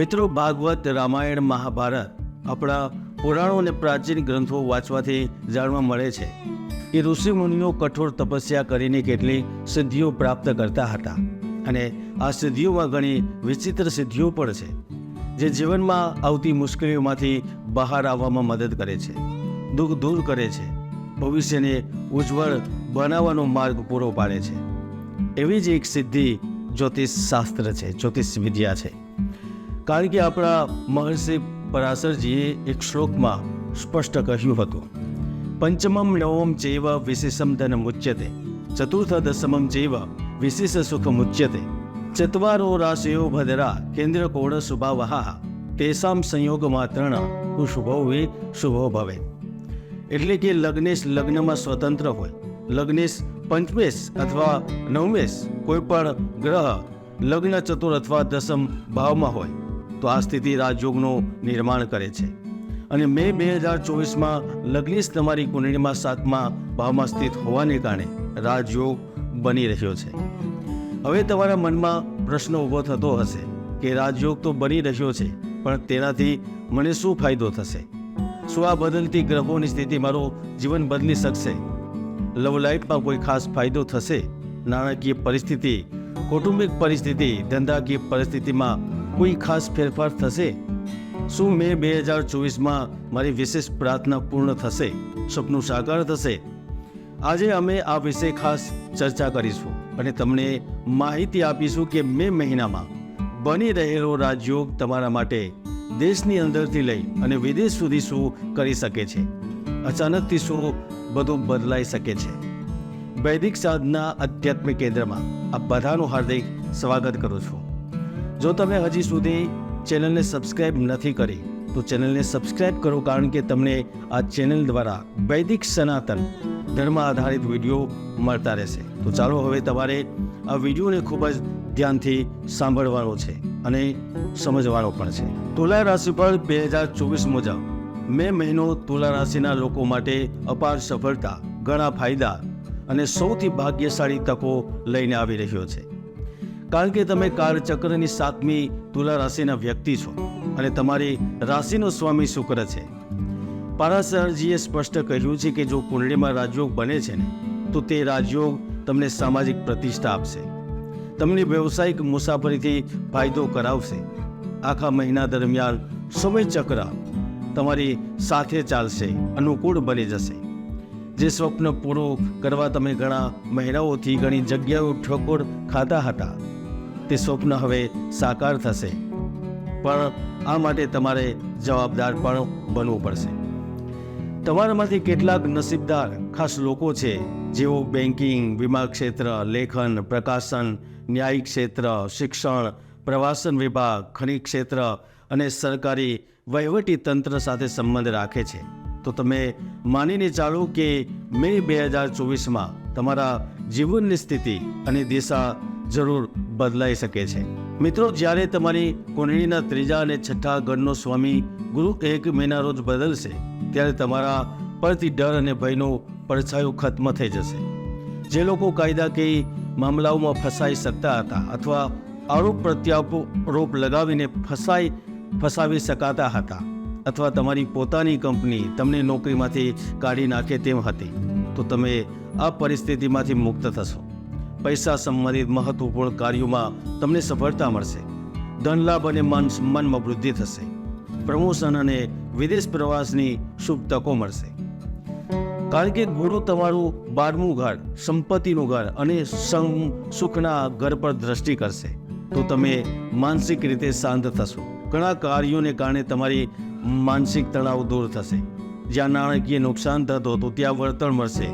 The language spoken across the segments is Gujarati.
મિત્રો, ભાગવત રામાયણ મહાભારત આપણા પુરાણો અને પ્રાચીન ગ્રંથો વાંચવાથી જાણવા મળે છે. કે ઋષિ મુનિઓ કઠોર તપસ્યા કરીને કેટલી સિદ્ધિઓ પ્રાપ્ત કરતા હતા અને આ સિદ્ધિઓમાં ઘણી વિચિત્ર સિદ્ધિઓ પણ છે, જે જીવનમાં આવતી મુશ્કેલીઓમાંથી બહાર આવવામાં મદદ કરે છે, દુઃખ દૂર કરે છે, ભવિષ્યને ઉજ્જવળ બનાવવાનો માર્ગ પૂરો પાડે છે. એવી જ એક સિદ્ધિ જ્યોતિષ શાસ્ત્ર છે જ્યોતિષ વિદ્યા છે. કારણ કે આપણા મહર્ષિ પરાશરજીએ એક શ્લોકમાં સ્પષ્ટ કહ્યું હતું, પંચમમ નવમ ચૈવ વિશેષમ ધન મુચ્યતે, ચતુર્થ દશમમ ચૈવ વિશેષ સુખ મુચ્યતે, ચત્વારો રાશયો ભદ્રા કેન્દ્ર કોળ શુભાવહા, તેસામ સંયોગ માત્રણ હું શુભો શુભો ભવે. એટલે કે લગ્નેશ લગ્નમાં સ્વતંત્ર હોય, લગ્નેશ પંચમેશ અથવા નવમેશ કોઈ પણ ગ્રહ લગ્ન ચતુર અથવા દસમ ભાવમાં હોય તો આ સ્થિતિ રાજયોગનું નિર્માણ કરે છે. અને મે બે હજાર ચોવીસમાં લગ્નિશ તમારી કુંડળીમાં સાતમા ભાવમાં સ્થિત હોવાને કારણે રાજયોગ બની રહ્યો છે. હવે તમારા મનમાં પ્રશ્ન ઊભો થતો હશે કે રાજયોગ તો બની રહ્યો છે, પણ તેનાથી મને શું ફાયદો થશે? શું આ બદલતી ગ્રહોની સ્થિતિ મારું જીવન બદલી શકશે? લવ લાઈફમાં કોઈ ખાસ ફાયદો થશે? નાણાકીય પરિસ્થિતિ, કૌટુંબિક પરિસ્થિતિ, ધંધાકીય પરિસ્થિતિમાં કોઈ ખાસ ફેરફાર થશે? શું મે બે હજાર ચોવીસમાં મારી વિશેષ પ્રાર્થના પૂર્ણ થશે? સપનું સાકાર થશે? આજે અમે આ વિશે ખાસ ચર્ચા કરીશું અને તમને માહિતી આપીશું કે મે મહિનામાં બની રહેલો રાજયોગ તમારા માટે દેશની અંદરથી લઈ અને વિદેશ સુધી શું કરી શકે છે? અચાનકથી શું બધું બદલાઈ શકે છે? વૈદિક સાધના આધ્યાત્મિક કેન્દ્રમાં આ બધાનું હાર્દિક સ્વાગત કરું છું. જો તમે હજી સુધી ચેનલને સબસ્ક્રાઇબ નથી કરી, તો ચેનલને સબસ્ક્રાઇબ કરો કારણ કે તમને આ ચેનલ દ્વારા વૈદિક સનાતન ધર્મ આધારિત વીડિયો મળતા રહેશે. તો ચાલો હવે તમારે આ વિડીયોને ખૂબ જ ધ્યાનથી સાંભળવાનો છે અને સમજવાનો પણ છે. તુલા રાશિ પર બે હજાર ચોવીસ મુજબ, મે મહિનો તુલા રાશિના લોકો માટે અપાર સફળતા, ઘણા ફાયદા અને સૌથી ભાગ્યશાળી તકો લઈને આવી રહ્યો છે. કારણ કે તમે કાળચક્રની સાતમી તુલા રાશિના વ્યક્તિ છો અને તમારી રાશિનો સ્વામી શુક્ર છે. પારાસરજીએ સ્પષ્ટ કહ્યું છે કે જો કુંડળીમાં રાજયોગ બને છે ને, તો તે રાજયોગ તમને સામાજિક પ્રતિષ્ઠા આપશે. તમને વ્યવસાયિક મુસાફરીથી ફાયદો કરાવશે. આખા મહિના દરમિયાન સમય ચક્ર તમારી સાથે ચાલશે, અનુકૂળ બની જશે. જે સ્વપ્ન પૂરું કરવા તમે ઘણા મહિનાઓથી ઘણી જગ્યાઓ ઠોકોર ખાતા હતા. તે સ્વપ્ન હવે સાકાર થશે. પણ આ માટે તમારે જવાબદાર પણ બનવું પડશે. તમારામાંથી કેટલાક નસીબદાર ખાસ લોકો છે, જેઓ બેન્કિંગ વીમા ક્ષેત્ર, લેખન, પ્રકાશન, ન્યાયિક ક્ષેત્ર, શિક્ષણ, પ્રવાસન વિભાગ, ખનિજ ક્ષેત્ર અને સરકારી વહીવટી તંત્ર સાથે સંબંધ રાખે છે. તો તમે માનીને ચાલો કે મે બે હજાર ચોવીસમાં તમારા જીવનની સ્થિતિ અને દિશા જરૂર બદલાઈ શકે છે. મિત્રો, જ્યારે તમારી કુંડળીના ત્રીજા અને છઠ્ઠા ગણનો સ્વામી ગુરુ એક મહિના રોજ બદલશે, ત્યારે તમારા પરથી ડર અને ભયનો પડછાયો ખત્મ થઈ જશે. જે લોકો કાયદાકીય મામલાઓમાં ફસાઈ શકતા હતા અથવા આરોપ પ્રત્યારોપ લગાવીને ફસાઈ, ફસાવી શકાતા હતા અથવા તમારી પોતાની કંપની તમને નોકરીમાંથી કાઢી નાખે તેમ હતી, તો તમે આ પરિસ્થિતિમાંથી મુક્ત થશો. પૈસા સંબંધિત મહત્વપૂર્ણ કાર્યોમાં તમને સફળતા મળશે. ધન લાભ અને માન સન્માનમાં વૃદ્ધિ થશે. પ્રમોશન અને વિદેશ પ્રવાસની શુભ તકો મળશે. કારણ કે ગુરુ તમારું બારમું ઘર, સંપત્તિનું ઘર અને સુખના ઘર પર દ્રષ્ટિ કરશે. તો તમે માનસિક રીતે શાંત થશો. ઘણા કાર્યોને કારણે તમારી માનસિક તણાવ દૂર થશે. જ્યાં નાણાકીય નુકસાન થતો તો ત્યાં વળતર મળશે.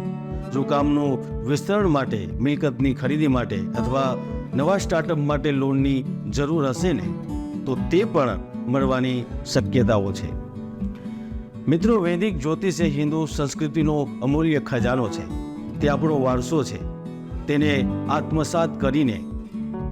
જો કામનું વિસ્તરણ માટે મિલકતની ખરીદી માટે અથવા નવા સ્ટાર્ટઅપ માટે લોનની જરૂર હશે ને? તો તે પણ મળવાની શક્યતાઓ છે. મિત્રો, વૈદિક જ્યોતિષ એ હિન્દુ સંસ્કૃતિનો અમૂલ્ય ખજાનો છે. તે આપણો વારસો છે. તેને આત્મસાત કરીને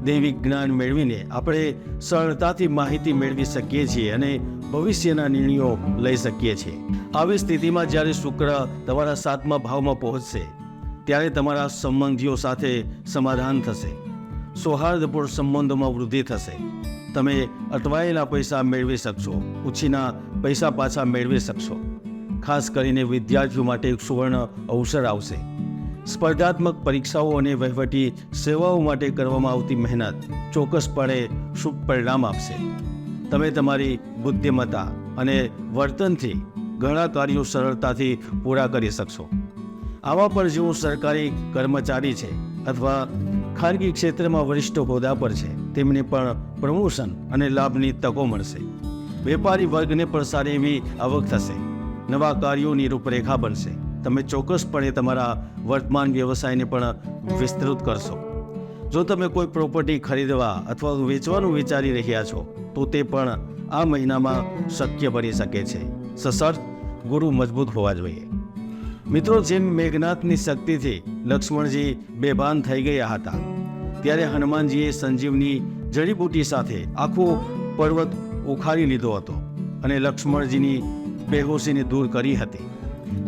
દૈવિક જ્ઞાન મેળવીને આપણે સરળતાથી માહિતી મેળવી શકીએ છીએ અને ભવિષ્યના નિર્ણયો લઈ શકીએ છીએ. આવી સ્થિતિમાં જ્યારે શુક્ર તમારા સાતમા ભાવમાં પહોંચશે ત્યારે તમારા સંબંધીઓ સાથે સમાધાન થશે. સૌહાર્દપૂર્ણ સંબંધોમાં વૃદ્ધિ થશે. તમે અટવાયેલા પૈસા મેળવી શકશો, ઉછીના પૈસા પાછા મેળવી શકશો. ખાસ કરીને વિદ્યાર્થીઓ માટે એક સુવર્ણ અવસર આવશે. સ્પર્ધાત્મક પરીક્ષાઓ અને વહીવટી સેવાઓ માટે કરવામાં આવતી મહેનત ચોક્કસપણે શુભ પરિણામ આપશે. તમે તમારી બુદ્ધિમત્તા અને વર્તનથી ઘણા કાર્યો સરળતાથી પૂરા કરી શકશો. આવા પર જેઓ સરકારી કર્મચારી છે અથવા ખાનગી ક્ષેત્રમાં વરિષ્ઠ હોદ્દા પર છે, તેમને પણ પ્રમોશન અને લાભની તકો મળશે. વેપારી વર્ગને પણ સારી એવી આવક થશે. નવા કાર્યોની રૂપરેખા બનશે. તમે ચોક્કસપણે તમારા વર્તમાન વ્યવસાયને પણ વિસ્તૃત કરશો. જો તમે કોઈ પ્રોપર્ટી ખરીદવા અથવા વેચવાનું વિચારી રહ્યા છો, તો તે પણ આ મહિનામાં શક્ય બની શકે છે. સશર્ત ગુરુ મજબૂત હોવા જોઈએ. મિત્રો, જેમ મેઘનાથની શક્તિથી લક્ષ્મણજી બેભાન થઈ ગયા હતા, ત્યારે હનુમાનજીએ સંજીવની જડીબૂટી સાથે આખો પર્વત ઉખાડી લીધો હતો અને લક્ષ્મણજીની બેહોશીને દૂર કરી હતી.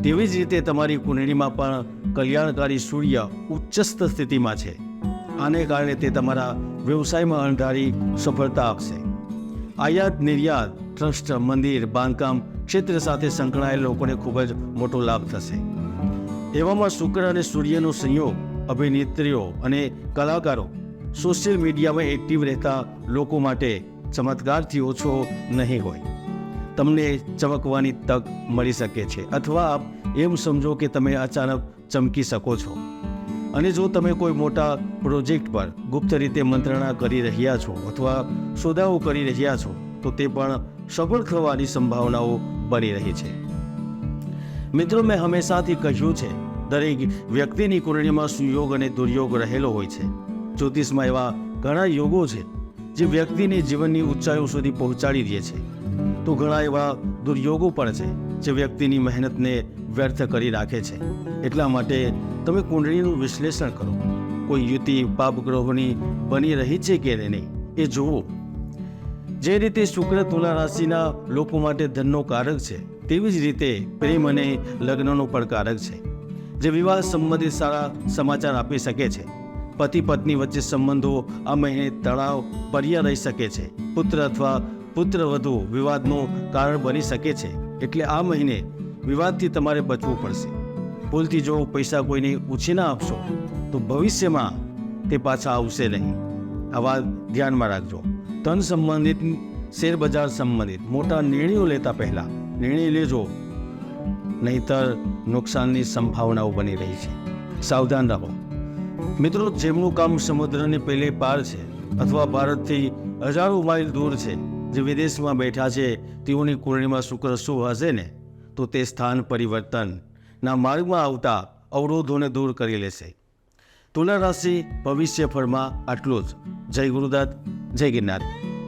તેવી જ રીતે તમારી કુંડળીમાં પણ કલ્યાણકારી સૂર્ય ઉચ્ચસ્થ સ્થિતિમાં છે. આને કારણે તે તમારા વ્યવસાયમાં અણધારી સફળતા આપશે. આયાત નિર્યાત, ટ્રસ્ટ, મંદિર, બાંધકામ ક્ષેત્ર સાથે સંકળાયેલ લોકોને ખૂબ જ મોટો લાભ થશે. એવામાં શુક્ર અને સૂર્યનો સંયોગ, અભિનેત્રીઓ અને કલાકારો સોશિયલ મીડિયામાં એક્ટિવ રહેતા લોકો માટે ચમત્કારથી ઓછો નહીં હોય. તમને ચમકવાની તક મળી શકે છે અથવા આપ એમ સમજો કે તમે અચાનક ચમકી શકો છો. અને જો તમે કોઈ મોટા પ્રોજેક્ટ પર ગુપ્ત રીતે મંત્રણા કરી રહ્યા છો અથવા સોદાઓ કરી રહ્યા છો, તો તે પણ સફળ થવાની સંભાવનાઓ બની રહી છે. મિત્રો, મેં હંમેશાથી કહ્યું છે, દરેક વ્યક્તિની કુંડળીમાં સુયોગ અને દુર્યોગ રહેલો હોય છે. જ્યોતિષમાં એવા ઘણા યોગો છે, જે વ્યક્તિને જીવનની ઊંચાઈઓ સુધી પહોંચાડી દે છે. તો ઘણા એવા દુર્યોગો પણ છે, જે વ્યક્તિની મહેનતને વ્યર્થ કરી રાખે છે. એટલા માટે તમે કુંડળીનું વિશ્લેષણ કરો. કોઈ યુતિ પાપગ્રહોની બની રહી છે કે નહીં, એ જુઓ. જે રીતે શુક્ર તુલા રાશિના લોકો માટે ધનનો કારક છે, તેવી જ રીતે પ્રેમ અને લગ્નનો પણ કારક છે, જે વિવાહ સંબંધિત સારા સમાચાર આપી શકે છે. પતિ પત્ની વચ્ચે સંબંધો આ મહિને તણાવ પર્યા રહી શકે છે. પુત્ર અથવા પુત્ર વધુ વિવાદનું કારણ બની શકે છે, એટલે આ મહિને વિવાદથી તમારે બચવું પડશે. ભૂલથી જો પૈસા કોઈને ઉછીના આપશો, તો ભવિષ્યમાં તે પાછા આવશે નહીં. આ વાત ધ્યાનમાં રાખજો. ધન સંબંધિત, શેરબજાર સંબંધિત. મોટા નિર્ણયો લેતા પહેલા નિર્ણય લેજો. નહીતર નુકસાનની સંભાવનાઓ બની રહી છે. સાવધાન રહો. મિત્રો, જેમનું કામ સમુદ્રની પેલે પાર છે અથવા ભારતથી હજારો માઇલ દૂર છે, જે વિદેશમાં બેઠા છે, તેઓની કુંડળીમાં શુક્ર શું હશે ને? તો તે સ્થાન પરિવર્તનના માર્ગમાં આવતા અવરોધોને દૂર કરી લેશે. તુલા રાશિ ભવિષ્ય ફળમાં આટલું જ. જય ગુરુદત્ત. જય ગિરનાર.